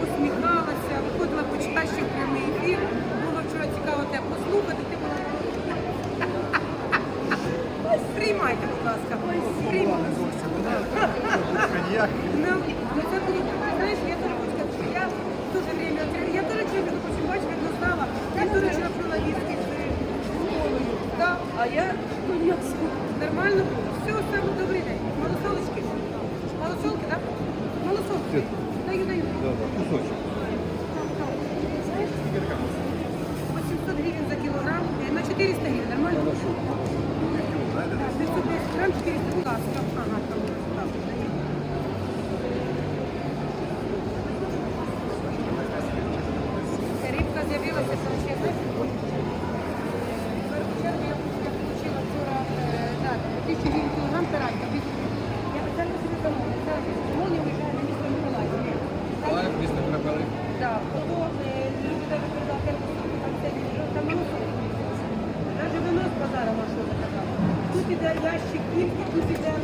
посміхалася, виходила почаще в прямий ефір. Було вчора цікаво тебе послухати. Ти була Приймайте, будь ласка. Приймайте. Ну, ну, це було, знаєш, я теж хочу сказати, що я дуже время, я теж чую, допустим, бачиш, як знала, я вчора пила віскі з школою. А я нормально було. Все, саме добрий день. Малосолочки. Малосолки, так? Малосолки. Даю, даю. Кусочек. 800 гривень за кілограм, е, на 400 гривень, нормально? 510 грам, 400, будь ласка. Ага, там, так, даю. Рибка з'явилася, ще знаєш? Я отримала вчора е, да, 1000 гривень кілограм таранька. Я спеціально собі замовила. Це замовлення виїжджає на місто Миколаїв. Так, місто Крапели. Да, хто е, любить даже передати там це відео, там воно Даже вино з базара вашого заказав. Тут іде ящик кільки, тут іде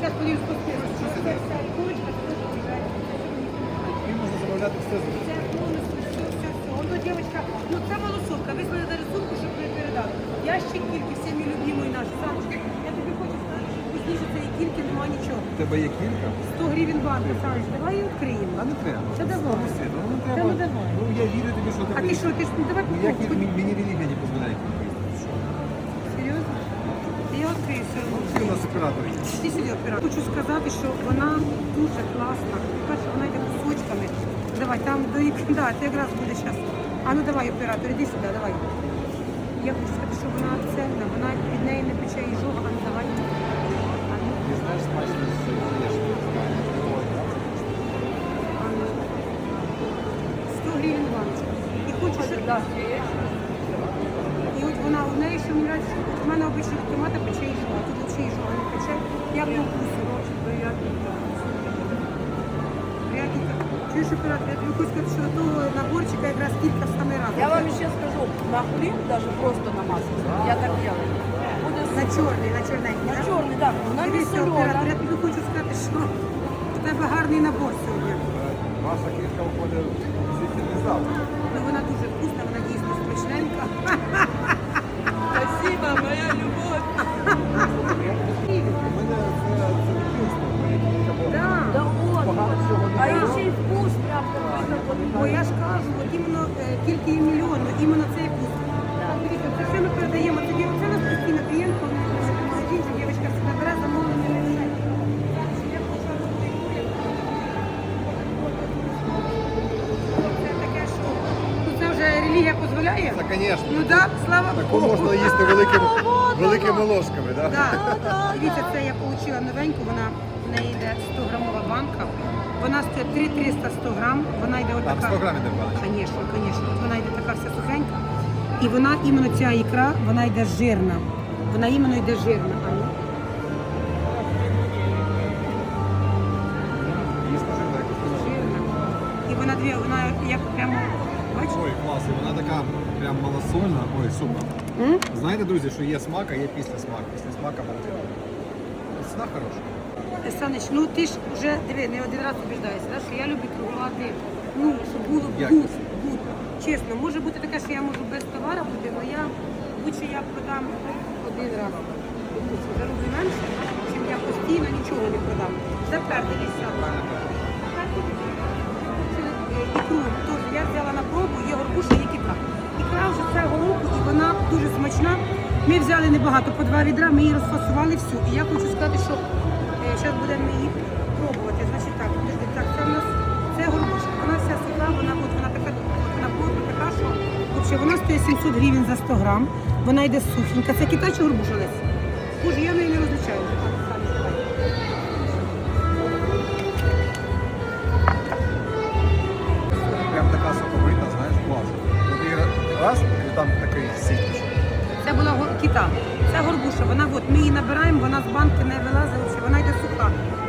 Зараз подивлюсь по списку. Це вся іконочка, це теж виїжджає. І можна замовляти все Це повністю все, все, все. Воно дівчинка, ну це малосолка, ви даже сумку, щоб передати. Ящик кільки, всі мій любимий наш. Саночка, я тобі хочу сказати, що вкусніше цієї кільки нема нічого. У тебе є кілька? 100 гривень банка, Саныч, давай її відкриємо. А не треба. Та давай. Все, ну не Та треба. ну давай. Ну я вірю тобі, що ти А ти що, ти ж ну, давай Ну мені релігія не дозволяє кілька. Всі у нас оператори є. Ти сюди оператор. Хочу сказати, що вона дуже класна. По-перше, вона йде кусочками. Давай, там до ік- да, це якраз буде час. А ну давай, оператор, іди сюди, давай. Я хочу сказати, що вона цельна, вона від неї не пече і жога, а ну давай. А ну, Ти знаєш смачно з а ну. 100 гривень баночка. І хочу, що... І от вона у неї ще мені нравиться, в мене від томата пече наборчика якраз кілька в раз. Я вам еще скажу, на хлеб даже просто намазать. Я так делаю. Будет На чорний, на чорненький, на так? черный, да. На оператор, я тобі хочу сказати, що в тебе гарний набор сьогодні. Ваша кілька виходить звідти завтра. Ну вона дуже вкусна, вона дійсно смачненька. Бо я ж кажу, от іменно е, тільки і мільйон, ну, іменно цей. Так, Дивіться, це все ми передаємо. Тоді це у нас в магазинчик, дівчинка все бере, замовлення не лише. Я хочу робити Це таке, що ну, це вже релігія дозволяє? Та, звісно. Ну так, слава Таку Богу. можна їсти великим, великими ложками, так? Да. Дивіться, це я отримала новеньку, вона в неї йде 100 грамова банка. Вона стоїть 3300 100 грам, вона йде Там отака. 100 грамів де палич. Звісно, звісно. От Вона йде така вся сухенька. І вона іменно ця ікра, вона йде жирна. Вона іменно йде жирна. А ну. Їсти жирна, як. Жирна. І вона дві, вона як прямо. Бачиш? Ой, клас, і вона така прям малосольна. Ой, супер. М? Знаєте, друзі, що є смак, а є після смак. Після смака молодець. Ціна хороша. Саныч, ну ти ж вже диви, не один раз убіждаєшся, да, що я люблю торгувати, ну, щоб було Як? гуд, гуд. Чесно, може бути таке, що я можу без товару бути, але я лучше я продам один раз. Допустим, зароблю менше, чим я постійно нічого не продам. Тепер дивіться. Ікру теж я взяла на пробу, є горбуша, є кіка. Ікра вже цього року і вона дуже смачна. Ми взяли небагато, по два відра, ми її розфасували всю. І я хочу сказати, що зараз будемо її пробувати. Значить так, так, це в нас це горбушка. Вона вся суха, вона от вона така, от вона плотна така, що взагалі вона стоїть 700 гривень за 100 грам. Вона йде сухенька. Це кита чи горбуша Лесь? Боже, я неї не розличаю. Прям така соковита, знаєш, клас. Раз, і там такий сік. Це була кита. Це горбуша. Вона от ми її набираємо, вона з банки не вилазить,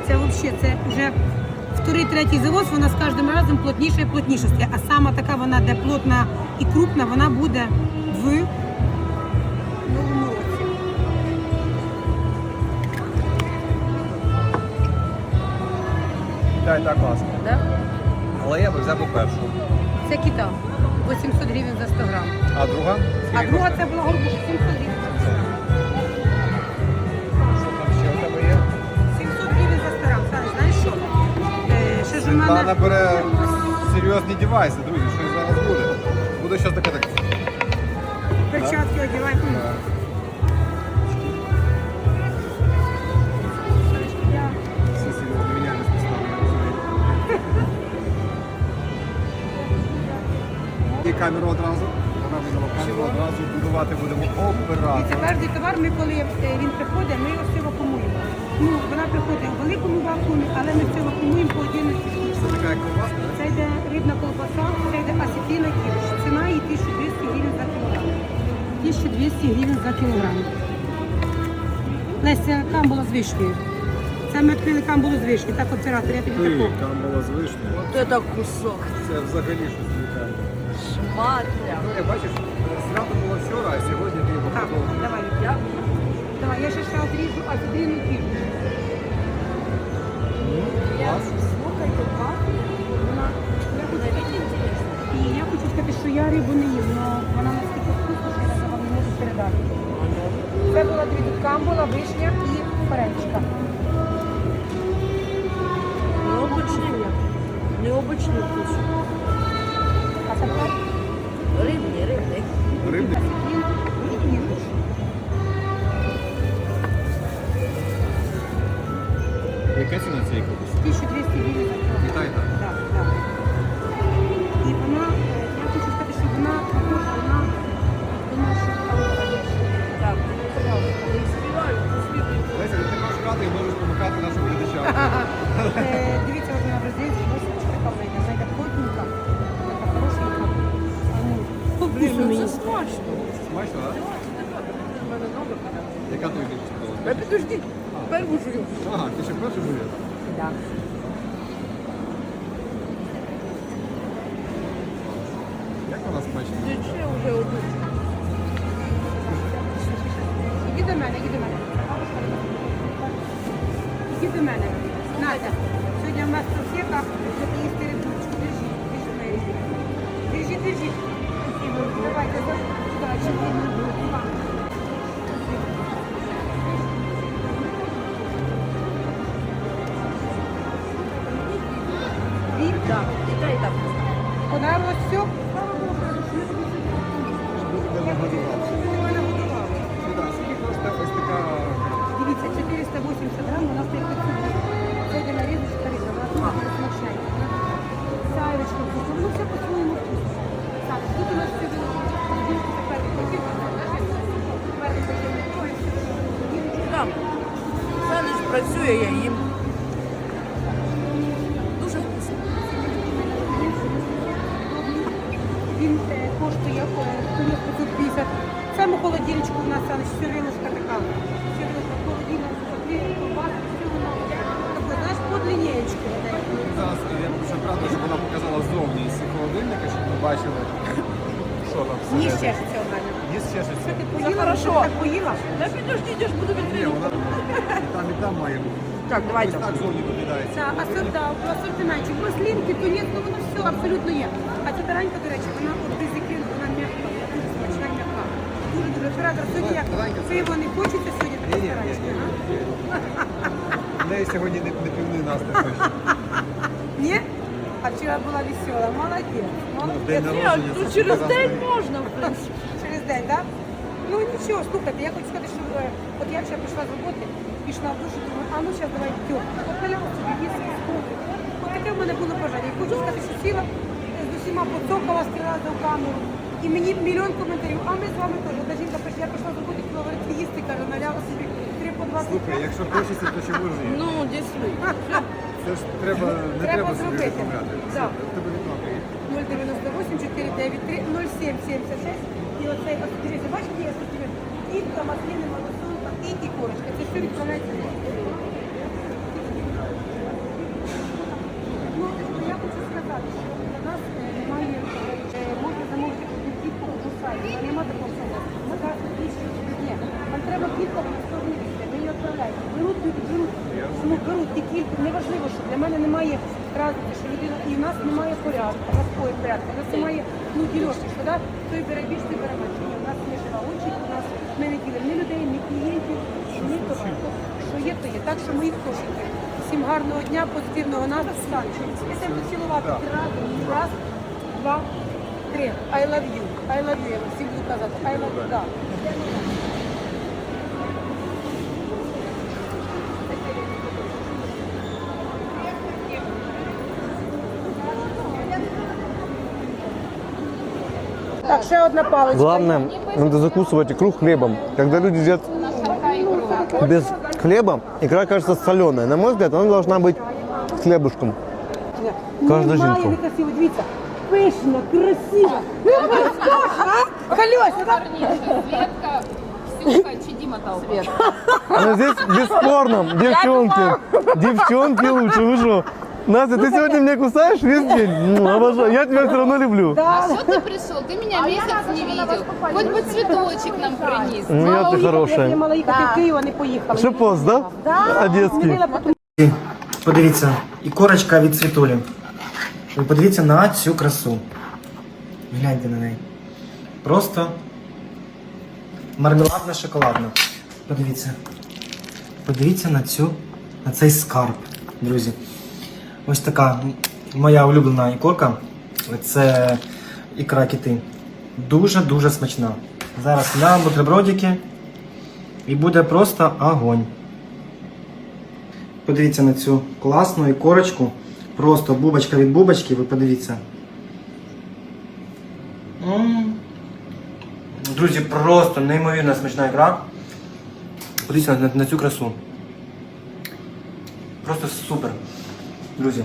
це взагалі це вже вторий, третій завоз, вона з кожним разом плотніша і плотніша стає. А сама така вона, де плотна і крупна, вона буде в новому році. Так, так, класно. Да? Але я би взяв би першу. Це кіта. 800 гривень за 100 грам. А друга? А друга це була горбуша 700 гривень Світлана бере серйозні девайси, друзі, що зараз буде. Буде щось таке так. Перчатки одягай. І камеру одразу. Вона видала камеру одразу будувати будемо оператор. кожен товар, ми коли е, він приходить, ми його все вакуумуємо. Ну, вона приходить у великому вакуумі, але ми все вакуумуємо по отдільності. Це така як Це йде рибна колбаса, це йде асетина кілиш. Ціна її 1200 гривень за кілограм. 1200 гривень за кілограм. Леся, камбула з вишнею. Це ми відкрили камбулу з вишні. Так, оператор, я тобі таку. там з вишнею. Вот это кусок. Це взагалі щось літає. Шматля. Ну, я бачиш, свято було вчора, а сьогодні ти його Так, давай. Я Давай, я ще ще одріжу асетину кілиш. Клас. Вишня. і Дивіться, от вона бразильська, ось така в неї, знаєте, плотненька, така хорошенька. А, ну, вкусу ну це смачно. Смачно, так? Яка тобі більше сподобалася? Та першу жую. Ага, ти ще перший буде? Да. Як вона смачна? Ще вже одну. Іди до мене, іди до мене. Іди до мене. Надя, сьогодні в нас сусідка, буде їсти рибулечку. Держи, держи моя рибка. Держи, держи. Давайте, сюди, чекай. Вік, Да, і та, і та. понравилось все? Слава Богу, Де нагодувався? ти мене годувала. Сюди, скільки коштує ось така... Дивіться, 480 грам, у нас є 500 гривень. Це йде нарізочка вона дуже смачненька. Сайрочка ну все по-своєму вкусно. Так, тут у нас все було. Тепер хотів, тепер працює, я їм. Дуже вкусно. Він е, коштує е, 550. В цьому холодильничку у нас але сирилочка така. Сирилочка холодильна, колбаса, все воно. Таке, знаєш, по лінієчку. Зараз я ще правда, щоб вона показала ззовні із холодильника, щоб ми бачили, що там Ні, всередині. чешеться у мене. Щось? Що ти поїла? хорошо. Так поїла? Та підожди, я ж буду Ні, відкрити. вона і там і там має бути. Так, давайте. Ось так зовні виглядає. Це асорта, асортиментчик. Маслінки, тунець, ну воно все абсолютно є. А ця таранька, до речі, вона от без ікрин, вона м'яка, дуже смачна м'яка. Дуже дуже оператор. Сьогодні як Таранька це- не хочеться сьогодні Ні, така ні, ні, таранька, ні. а? У неї сьогодні не, не півний настрій. Ні? А вчора була весела. Молодець. Молодець. День Ні, народження. через день можна, в принципі. Через день, так? Ну нічого, слухайте, я хочу сказати, що е, от я вчора прийшла з роботи, пішла в душ і думаю, а ну зараз давай тьоп. От наляла собі з кофе. От таке в мене було бажання. Хочу сказати, що сіла з усіма поцокала, стріла за камеру. І мені мільйон коментарів, а ми з вами теж. Одна жінка прийшла, я прийшла з роботи, хотіла говорити, їсти, каже, наляла собі три по 25. Слухай, якщо хочеться, то чому ж ні? Ну, дійсно. Це ж треба, не Треба треба собі зробити. відмовляти. В тебе відмовка є. 098 493 0776. І оцей, дивіться, бачите, я асортимент? І маслини, малосолка і корочка. Це все відправляється. Ну, я хочу сказати, що для нас е, немає, е, можна замовити одну кітку у сайті, але немає такого сайта. Ми зараз більше ні. Нам треба кітка в наступній місці. Ми її відправляємо. Беруть, люди, беруть. ну, беруть і тільки, неважливо, що для мене немає разниці, що людина, і в нас немає порядку, у нас такої порядку, у нас немає, ну, ділянки, да, той бере більше, той бере менше. Ні, у нас не жива очередь, у нас ми не ділимо ні людей, ні клієнтів, ні товару. Що є, то є. Так що ми їх кошики. Всім гарного дня, позитивного настрою. Я тебе поцілувати раз, раз, два, три. I love you. I love you. Я всім буду казати. I love you. Да. Так, ще одна паличка. Главное, надо закусывать икру хлебом. Когда люди едят без хлеба, икра кажется соленая. На мой взгляд, она должна быть с хлебушком. Кожну Немає жінку. некрасиво. Дивіться, пишно, красиво. Колеса, так? Светка, Ксюха, чи Дима толпа? Но здесь бесспорно, девчонки, девчонки лучше, вы что? Настя, ты сегодня меня кусаешь весь день? Ну, обожаю. Я тебя все равно люблю. Да. Что ты пришел? Ты меня месяц не видел. Хоть бы цветочек нам принес. Ну, я Мала ты уїхати, Я хорошая. мала їхати в Київ, а не поїхала. Шипос, да? Одесский. Ходила потім Подивіться, і корочка від світулі. Ви подивіться на цю красу. Гляньте на неї. Просто мармеладна шоколадна. Подивіться. Подивіться на цю, на цей скарб, друзі. Ось така моя улюблена ікорка. Це ікра кити. Дуже-дуже смачна. Зараз на бутербродики. І буде просто огонь. Подивіться на цю класну ікорочку. Просто бубочка від бубочки, ви подивіться. Друзі, просто неймовірно смачна ікра. Подивіться на, на цю красу. Просто супер. Друзі,